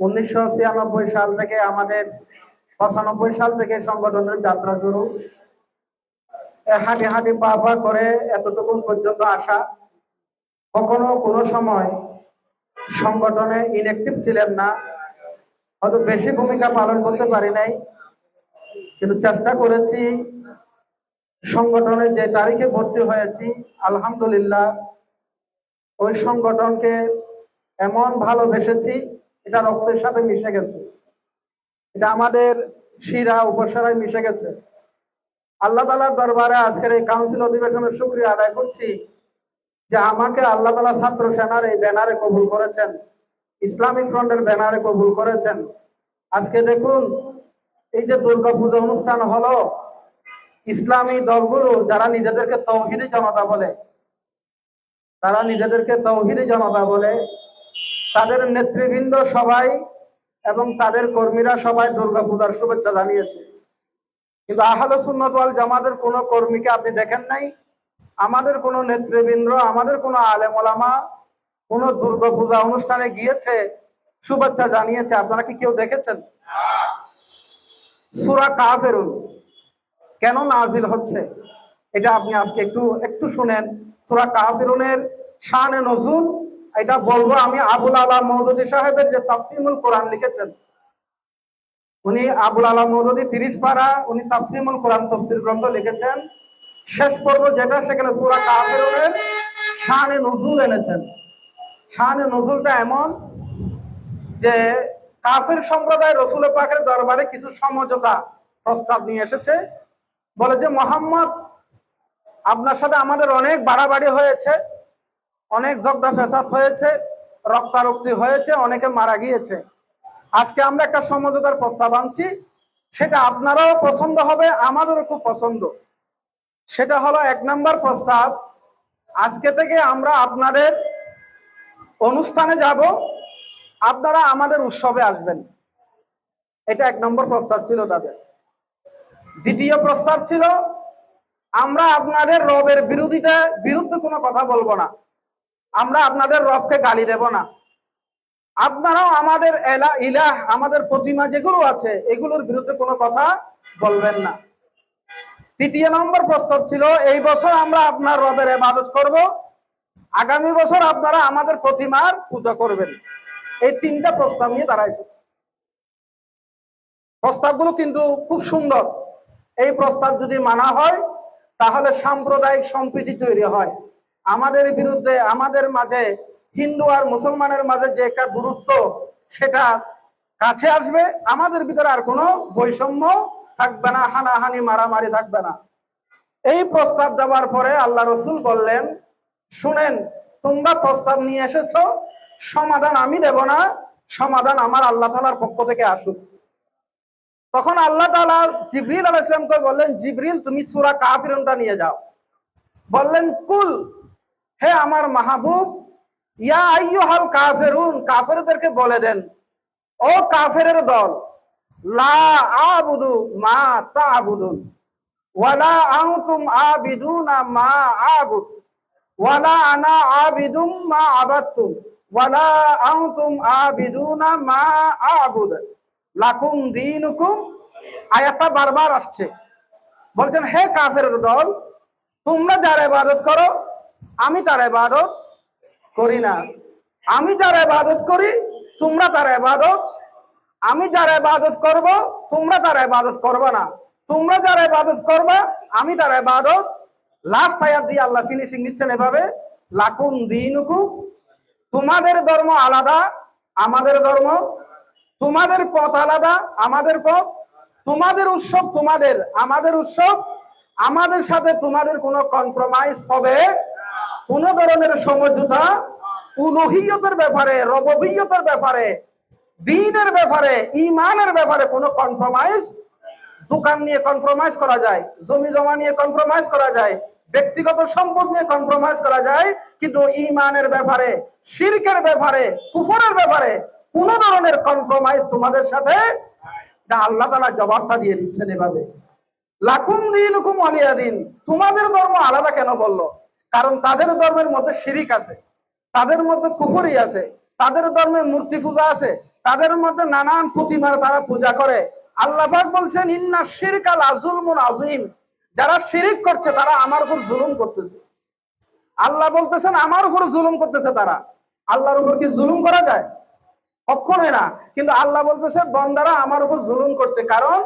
উনিশশো ছিয়ানব্বই সাল থেকে আমাদের পঁচানব্বই সাল থেকে সংগঠনের যাত্রা শুরু। হাঁটি হাঁটি পা পা করে এতটুকু পর্যন্ত আসা। কখনো কোনো সময় সংগঠনে ইনএক্টিভ ছিলেন না। হয়তো বেশি ভূমিকা পালন করতে পারি নাই। কিন্তু চেষ্টা করেছি। সংগঠনে যে তারিখে ভর্তি হয়েছি, আলহামদুলিল্লাহ, ওই সংগঠনকে এমন ভালোবেসেছি এটা রক্তের সাথে মিশে গেছে। এটা আমাদের শিরা উপসারায় মিশে গেছে। আল্লাহ তালার দরবারে আজকের এই কাউন্সিল অধিবেশনের সুক্রিয়া আদায় করছি যে আমাকে আল্লাহ তালা ছাত্র সেনার এই ব্যানারে কবুল করেছেন ইসলামিক ফ্রন্টের ব্যানারে কবুল করেছেন। আজকে দেখুন, এই যে দুর্গা পুজো অনুষ্ঠান হলো, ইসলামী দলগুলো যারা নিজেদেরকে তৌহিদি জনতা বলে, তারা নিজেদেরকে তৌহিদি জনতা বলে তাদের নেতৃবৃন্দ সবাই এবং তাদের কর্মীরা সবাই দুর্গা পূজার শুভেচ্ছা জানিয়েছে। কিন্তু আহলে সুন্নত ওয়াল জামাতের কোনো কর্মীকে আপনি দেখেন নাই? আমাদের কোনো নেতৃবৃন্দ, আমাদের কোনো আলেম ওলামা কোনো দুর্গা পূজা অনুষ্ঠানে গিয়েছে, শুভেচ্ছা জানিয়েছে, আপনারা কি কেউ দেখেছেন? সুরা কাফেরুন কেন নাজিল হচ্ছে? এটা আপনি আজকে একটু একটু শুনেন। সুরা কাফেরুনের শানে নজুল এটা বলব আমি আবুল আলা মৌদুদি সাহেবের যে তাফসিমুল কোরআন লিখেছেন। উনি আবুল আলা মৌদুদি তিরিশ পারা উনি তাফসিমুল কোরআন তফসির গ্রন্থ লিখেছেন। শেষ পর্ব যেটা, সেখানে সুরা কাফেরুনের শানে নজুল এনেছেন। শানে নজুলটা এমন যে কাফের সম্প্রদায় রসুল পাকের দরবারে কিছু সমঝোতা প্রস্তাব নিয়ে এসেছে। বলে যে, মোহাম্মদ, আপনার সাথে আমাদের অনেক বাড়াবাড়ি হয়েছে। অনেক ঝগড়া ফেসাদ হয়েছে, রক্তারক্তি হয়েছে, অনেকে মারা গিয়েছে। আজকে আমরা একটা সমঝোতার প্রস্তাব আনছি, সেটা আপনারাও পছন্দ হবে, আমাদেরও খুব পছন্দ। সেটা হলো এক নম্বর প্রস্তাব, আজকে থেকে আমরা আপনাদের অনুষ্ঠানে যাব, আপনারা আমাদের উৎসবে আসবেন। এটা এক নম্বর প্রস্তাব ছিল তাদের। দ্বিতীয় প্রস্তাব ছিল, আমরা আপনাদের রবের বিরোধিতা, বিরুদ্ধে কোনো কথা বলব না। আমরা আপনাদের রবকে গালি দেব না। আপনারাও আমাদের এলা, ইলাহ, আমাদের প্রতিমা যেগুলো আছে, এগুলোর বিরুদ্ধে কোনো কথা বলবেন না। তৃতীয় নম্বর প্রস্তাব ছিল, এই বছর আমরা আপনার রবের এবাদত করব। আগামী বছর আপনারা আমাদের প্রতিমার পূজা করবেন। এই তিনটা প্রস্তাব নিয়ে তারা এসেছে। প্রস্তাবগুলো কিন্তু খুব সুন্দর। এই প্রস্তাব যদি মানা হয়, তাহলে সাম্প্রদায়িক সম্প্রীতি তৈরি হয়। আমাদের বিরুদ্ধে, আমাদের মাঝে, হিন্দু আর মুসলমানের মাঝে যে একটা দূরত্ব, সেটা কাছে আসবে, আমাদের ভিতরে আর কোনো বৈষম্য থাকবে না, হানাহানি, মারামারি থাকবে না। এই প্রস্তাব দেওয়ার পরে আল্লাহ রসুল বললেন, শুনেন, তোমরা প্রস্তাব নিয়ে এসেছ, সমাধান আমি দেব না, সমাধান আমার আল্লাহ তালার পক্ষ থেকে আসুক। তখন আল্লাহ তালা জিবরিল আলাহ ইসলামকে বললেন, জিবরিল, তুমি সুরা কাফিরনটা নিয়ে যাও। বললেন, কুল হে আমার মাহবুব, ইয়া আইয়ুহাল কাফেরুন, কাফেরদেরকে বলে দেন, ও কাফেরের দল, লা আবুদু মা তাবুদুন, ওয়ালা আনতুম আবিদুনা মা আবুদ, ওয়ালা আনা আবিদুম মা আবাদতুম ওয়ালা আনতুম আবিদুনা মা আবুদ, লাকুম দিনুকুম। আয়াতটা বারবার আসছে। বলছেন, হে কাফের দল, তোমরা যারা ইবাদত করো আমি তার ইবাদত করি না। আমি যার ইবাদত করি, তোমরা তার ইবাদত। আমি যার ইবাদত করব, তোমরা তার ইবাদত করবে না। তোমরা যার ইবাদত করবা, আমি তার ইবাদত। লাস্ট আয়াত দিয়ে আল্লাহ ফিনিশিং দিচ্ছেন এভাবে, লাকুম দিনুকুম। তোমাদের ধর্ম আলাদা, আমাদের ধর্ম। তোমাদের পথ আলাদা, আমাদের পথ। তোমাদের উৎসব তোমাদের, আমাদের উৎসব। আমাদের সাথে তোমাদের কোনো কনফ্রমাইজ হবে কোন ধরনের সমঝোতা উলুহিয়তের ব্যাপারে, রববিয়তের ব্যাপারে, দিনের ব্যাপারে ইমানের ব্যাপারে কোনো কনফ্রমাইজ দোকান নিয়ে কনফ্রমাইজ করা যায়, জমি জমা নিয়ে কনফ্রমাইজ করা যায়, ব্যক্তিগত সম্পদ নিয়ে কনফ্রমাইজ করা যায়, কিন্তু ইমানের ব্যাপারে, শিরকের ব্যাপারে, কুফরের ব্যাপারে কোন ধরনের কনফ্রমাইজ তোমাদের সাথে আল্লাহ তালা জবাবটা দিয়ে দিচ্ছেন এভাবে। লাকুম দিন হুকুম অলিয়া দিন তোমাদের ধর্ম আলাদা কেন বলল? কারণ তাদের ধর্মের মধ্যে শিরিক আছে, তাদের মধ্যে কুফরি আছে, তাদের ধর্মে মূর্তি পূজা আছে, তাদের মধ্যে নানান প্রতিমার তারা পূজা করে। আল্লাহাক বলছেন, ইন্না শিরকাল আজুলমুন আজিম যারা শিরিক করছে, তারা আমার উপর জুলুম করতেছে। আল্লাহ বলতেছেন, আমার উপর জুলুম করতেছে তারা। আল্লাহর উপর কি জুলুম করা যায়? কখনোই না। কিন্তু আল্লাহ বলতেছে, বন্দারা আমার উপর জুলুম করছে। কারণ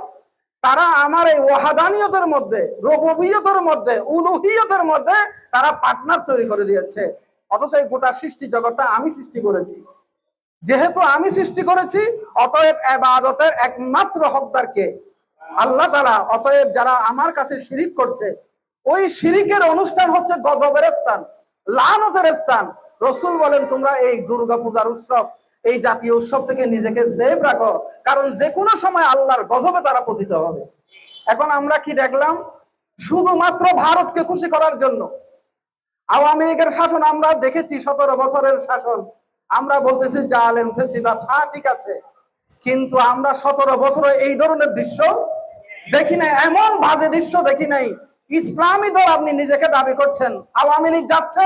তারা আমার এই ওয়াহাদানিয়তের মধ্যে, রববিয়তের মধ্যে, উলুহিয়তের মধ্যে তারা পার্টনার তৈরি করে দিয়েছে। অথচ এই গোটা সৃষ্টি জগৎটা আমি সৃষ্টি করেছি। যেহেতু আমি সৃষ্টি করেছি, অতএব এবাদতের একমাত্র হকদার কে আল্লাহ তালা অতএব যারা আমার কাছে শিরিক করছে, ওই শিরিকের অনুষ্ঠান হচ্ছে গজবের স্থান, লানতের স্থান। রসুল বলেন, তোমরা এই দুর্গা পূজার উৎসব এই জাতীয় উৎসব থেকে নিজেকে সেভ রাখো। কারণ যে কোনো সময় আল্লাহর গজবে তারা পতিত হবে। এখন আমরা কি দেখলাম? শুধুমাত্র ভারতকে খুশি করার জন্য। আওয়ামী লীগের শাসন আমরা দেখেছি সতেরো বছরের শাসন। আমরা বলতেছি, জালেম হ্যাঁ ঠিক আছে। কিন্তু আমরা সতেরো বছরে এই ধরনের দৃশ্য দেখি নাই, এমন বাজে দৃশ্য দেখি নাই। ইসলামী দল আপনি নিজেকে দাবি করছেন। আওয়ামী লীগ যাচ্ছে,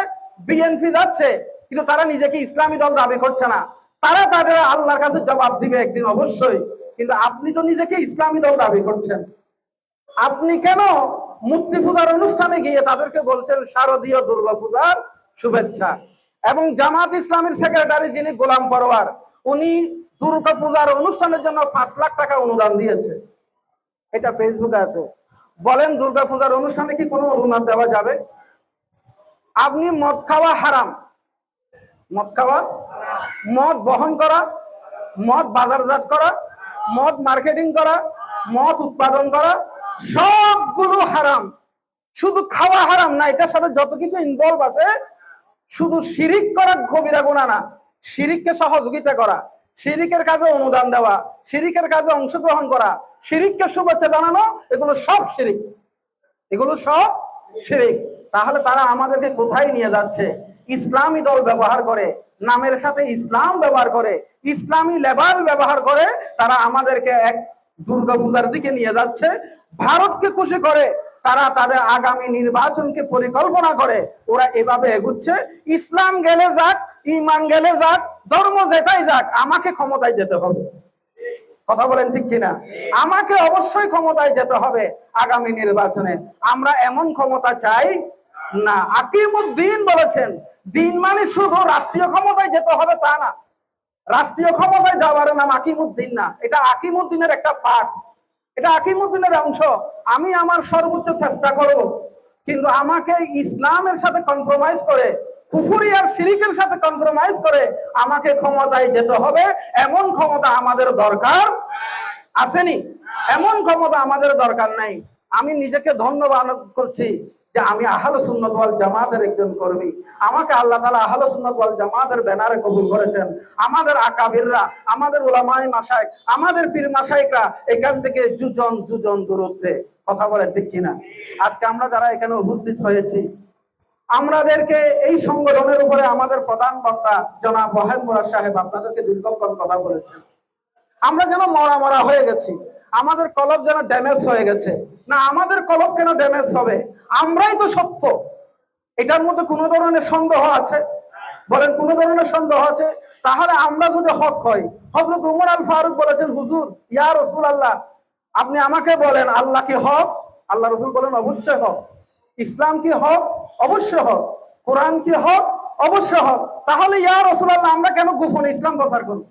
বিএনপি যাচ্ছে, কিন্তু তারা নিজেকে ইসলামী দল দাবি করছে না। তারা তাদের আল্লাহর কাছে জবাব দিবে একদিন অবশ্যই। কিন্তু আপনি তো নিজেকে ইসলামী দল দাবি করছেন। আপনি কেন মূর্তি পূজার অনুষ্ঠানে গিয়ে তাদেরকে বলছেন, শারদীয় দুর্গা পূজার শুভেচ্ছা এবং জামাত ইসলামের সেক্রেটারি যিনি গোলাম পরোয়ার, উনি দুর্গা পূজার অনুষ্ঠানের জন্য পাঁচ লাখ টাকা অনুদান দিয়েছে। এটা ফেসবুকে আছে। বলেন, দুর্গা পূজার অনুষ্ঠানে কি কোনো অনুদান দেওয়া যাবে? আপনি মদ খাওয়া হারাম। মদ খাওয়া, মদ বহন করা, মদ বাজারজাত করা, মদ মার্কেটিং করা, মদ উৎপাদন করা, সবগুলো হারাম। শুধু খাওয়া হারাম না, এটার সাথে যত কিছু ইনভলভ আছে, শুধু শিরিক করা কবিরা গুণা না। শিরিককে সহযোগিতা করা, শিরিকের কাজে অনুদান দেওয়া, শিরিকের কাজে অংশগ্রহণ করা, শিরিককে শুভেচ্ছা জানানো, এগুলো সব শিরিক। এগুলো সব শিরিক। তাহলে তারা আমাদেরকে কোথায় নিয়ে যাচ্ছে? ইসলামী দল ব্যবহার করে, নামের সাথে ইসলাম ব্যবহার করে, ইসলামী লেবাল ব্যবহার করে, তারা আমাদেরকে এক দুর্গা পূজার দিকে নিয়ে যাচ্ছে। ভারতকে খুশি করে তারা তাদের আগামী নির্বাচনকে পরিকল্পনা করে, ওরা এভাবে এগুচ্ছে। ইসলাম গেলে যাক, ইমান গেলে যাক, ধর্ম যেটাই যাক, আমাকে ক্ষমতায় যেতে হবে। কথা বলেন ঠিক কিনা? আমাকে অবশ্যই ক্ষমতায় যেতে হবে আগামী নির্বাচনে। আমরা এমন ক্ষমতা চাই না, আকিমুদ্দিন বলেছেন, দিন মানে শুধু রাষ্ট্রীয় ক্ষমতায় যেতে হবে তা না। রাষ্ট্রীয় ক্ষমতায় যাওয়ার নাম আকিমুদ্দিন না, এটা আকিমুদ্দিনের একটা পাঠ। এটা আকিমুদ্দিনের অংশ। আমি আমার সর্বোচ্চ চেষ্টা করব, কিন্তু আমাকে ইসলামের সাথে কম্প্রোমাইজ করে, কুফুরি আর শিরিকের সাথে কম্প্রোমাইজ করে আমাকে ক্ষমতায় যেতে হবে। এমন ক্ষমতা আমাদের দরকার আসেনি। এমন ক্ষমতা আমাদের দরকার নাই। আমি নিজেকে ধন্যবাদ করছি। যে আমি আহলে সুন্নত ওয়াল জামাতের একজন কর্মী। আমাকে আল্লাহ তাআলা আহলে সুন্নত ওয়াল জামাতের ব্যানারে কবুল করেছেন। আমাদের আকাবিররা, আমাদের ওলামাই মাসায়েক আমাদের পীর মাসায়েকরা এখান থেকে দুজন দুজন দূরত্বে। কথা বলেন ঠিক কিনা? আজকে আমরা যারা এখানে উপস্থিত হয়েছি, আমাদেরকে এই সংগঠনের উপরে আমাদের প্রধান বক্তা জনাব ওয়াহেদ মুরাদ সাহেব আপনাদেরকে দীর্ঘক্ষণ কথা বলেছেন। আমরা যেন মরা মরা হয়ে গেছি। আমাদের কলব যেন ড্যামেজ হয়ে গেছে। না, আমাদের কলব কেন ড্যামেজ হবে? আমরাই তো সত্য। এটার মধ্যে কোনো ধরনের সন্দেহ আছে? বলেন, কোন ধরনের সন্দেহ আছে? তাহলে আমরা যদি হক হয় হজরত উমর আল ফারুক বলেছেন, হুজুর, ইয়া রসুল আল্লাহ আপনি আমাকে বলেন, আল্লাহ কি হক? আল্লাহ রসুল বলেন, অবশ্যই হক। ইসলাম কি হক? অবশ্যই হক। কোরআন কি হক? অবশ্যই হক। তাহলে ইয়া রসুল আল্লাহ আমরা কেন গোপন ইসলাম প্রচার করি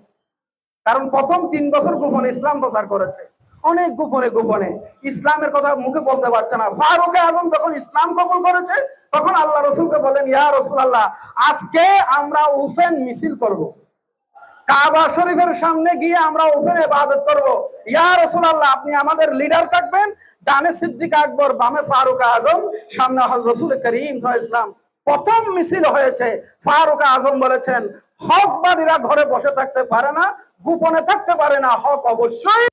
কারণ প্রথম তিন বছর গোপনে ইসলাম প্রচার করেছে। অনেক গোপনে গোপনে। ইসলামের কথা মুখে বলতে পারছে না। ফারুক আজম যখন ইসলাম কবুল করেছে, তখন আল্লাহ রসুলকে বলেন, ইয়া রসুল আল্লাহ আজকে আমরা উফেন মিছিল করব। কাবা শরীফের সামনে গিয়ে আমরা ওখানে করব। ইয়া আপনি আমাদের লিডার থাকবেন। ডানে সিদ্দিক আকবর, বামে ফারুক আজম, সামনে করিম ওয়াসাল্লাম প্রথম মিছিল হয়েছে, ফারুক আজম বলেছেন, হকবাদীরা ঘরে বসে থাকতে পারে না, গোপনে থাকতে পারে না, হক অবশ্যই